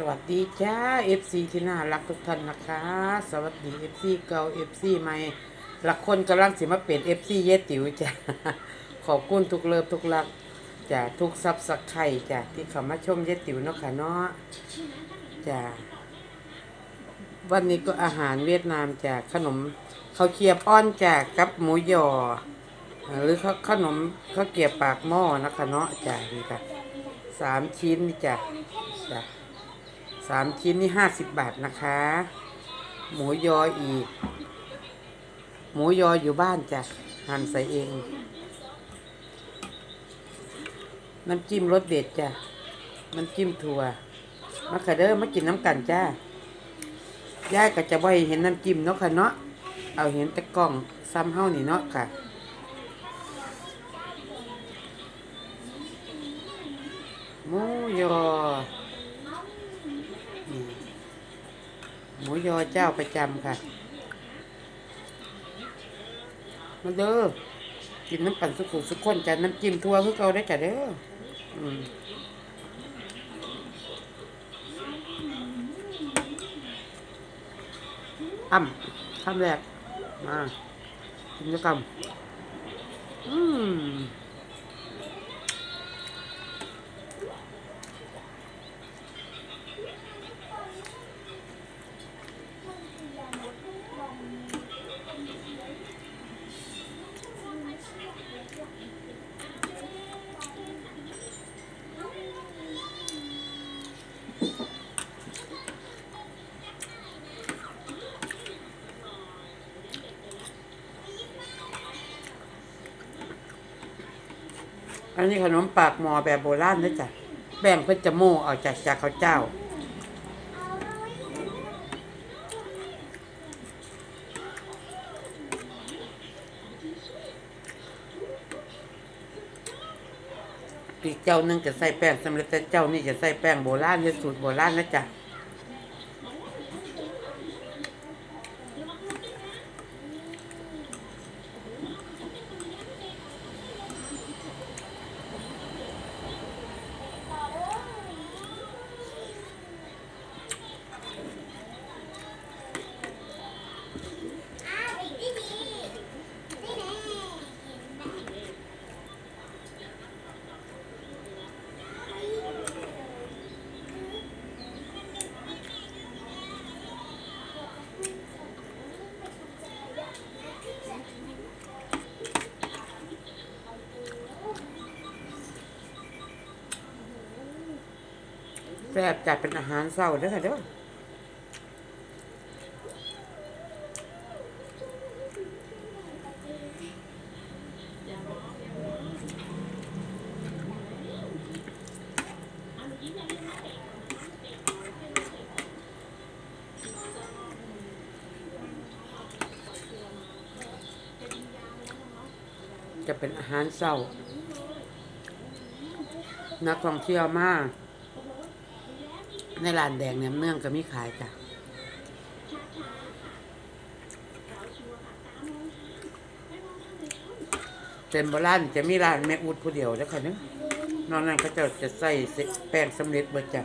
สวัสดีจ้า FC ที่น่ารักทุกท่านนะคะ สวัสดี FC เก่า FC ใหม่หลักคนกำลังสิมาเป็น FC เยติ๋วจ้าขอบคุณทุกเลิฟทุกรักจ้าทุกซับสักไข่จ้าที่เข้ามาชมเยติ๋วเนาะค่ะเนาะจ้าวันนี้ก็อาหารเวียดนามจ้าขนมข้าวเกรียบอ้อนจ้ากับหมูยอหรือข้าขนมข้าวเกรียบปากหม้อนะคะเนาะจ้านี่ค่ะสามชิ้นนี่จ้าจ้า สามชิ้นนี่ห้าสิบบาทนะคะ หมูยออีก หมูยออยู่บ้านจ้ะหั่นใส่เอง น้ำจิ้มรสเด็ดจ้ะ น้ำจิ้มถั่วมาค่ะเด้อมากินน้ำกันจ้าย่ายก็จะบ่ให้เห็นน้ำจิ้มเนาะค่ะเนาะ เอาเห็นแต่กล่องซ้ำเฮานี่เนาะค่ะหมูยอ มูยอเจ้าประจำค่ะ มาเด้อกินน้ำปั่นสุกุสุกคนจ้ะน้ำจิ้มทั่วคือเกาได้จ้ะเด้ออืมอ้ำคำแรกมากินด้วกันอืม อันนี้ขนมปากหมอแบบโบราณนะจ๊ะแบ่งเพื่อจะโม่ออกจากจากข้าวเจ้า อีกเจ้านึงจะใส่แป้งสำเร็จแต่เจ้านี่จะใส่แป้งโบราณเนี่ยสูตรโบราณนะจ๊ะ ซ่บจัดเป็นอาหารเศร้าเด้อค่ะเด้อจะเป็นอาหารเศร้า นักท่องเที่ยวมาก ในร้านแดงเนี่ยเนืองก็มีขายจ้ะเต็มโบราณจะมีร้านแม่อุดผู้เดียวแล้วค่ะเนึงนอกนั้นเขาจะจะใส่แป้งสำเร็จเบิดจ้ะ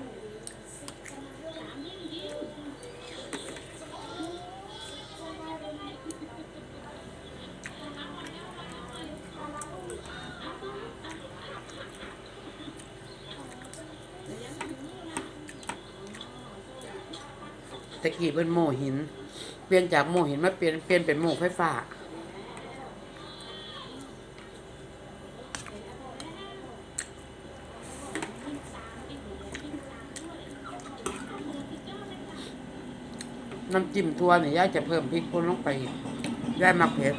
ตะกี้เป็นโมหิน เปลี่ยนจากโมหินมาเปลี่ยนเปลี่ยนเป็นโม่ไฟฟ้าน้ำจิ้มทัวเนี่ยย่าจะเพิ่มพริกป่นลงไปย่ามักเผ็ด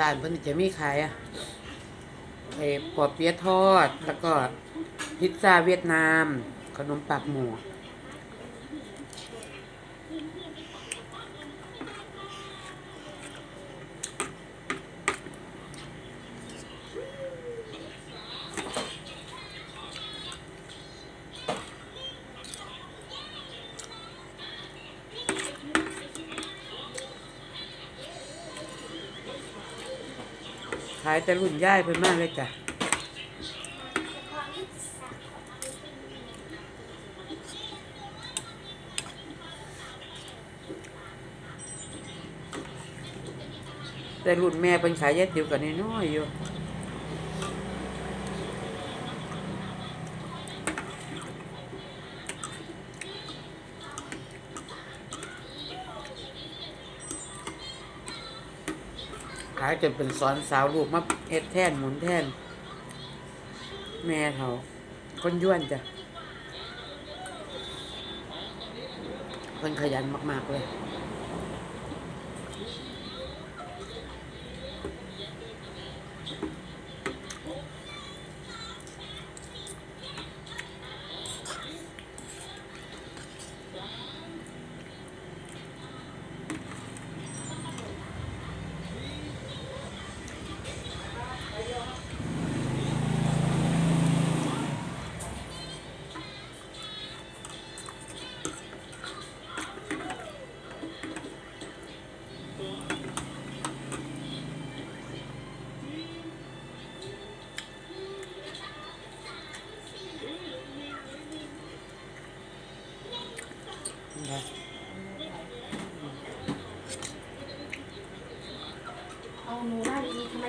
ร้านเพิ่นจะมีขายอะไอ้ปอเปี๊ยะทอด แล้วก็พิซซ่าเวียดนาม ขนมปากหมูายแต่รุ่นย่ายเพิ่นมากเลยจ้ะแต่รุ่นแม่เป็นขายยายติ๋วกันน้อยอยู่ ขายจนเป็นสอนสาวลูกมาเอ็ดแท่นหมุนแท่น แม่เขาคนย้วนจ้ะคนขยันมาก ๆ เลย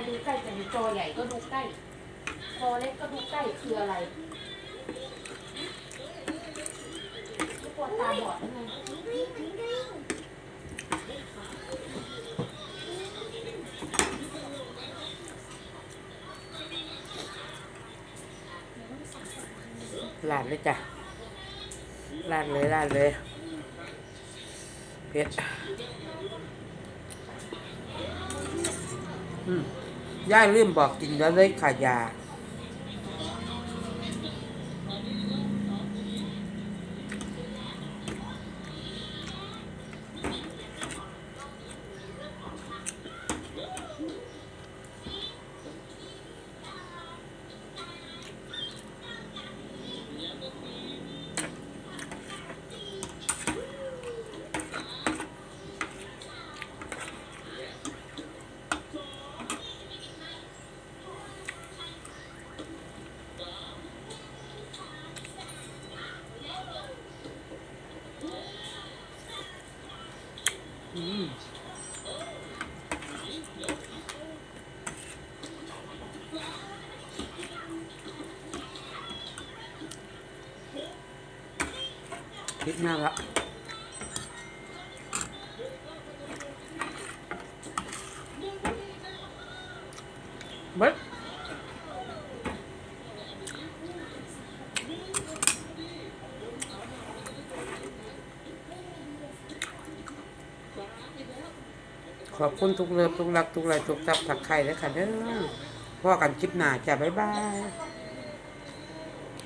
ดูใกล้แต่จอใหญ่ก็ดูใกล้คอเล็กก็ดูใกล้คืออะไรไม่กลัวตาบอดหรือไงลาดเลยจ้ะลาดเลยลาดเลยเผ็ดอืม ย่าลืมบอกกินแล้วเลยขายา คิดมากละเบิดขอบคุณทุกเลิฟทุกรักทุกไรทุกทับทักใครเลยค่ะเด้อพ่อกันคลิปหน้าจ้ะบ๊ายบาย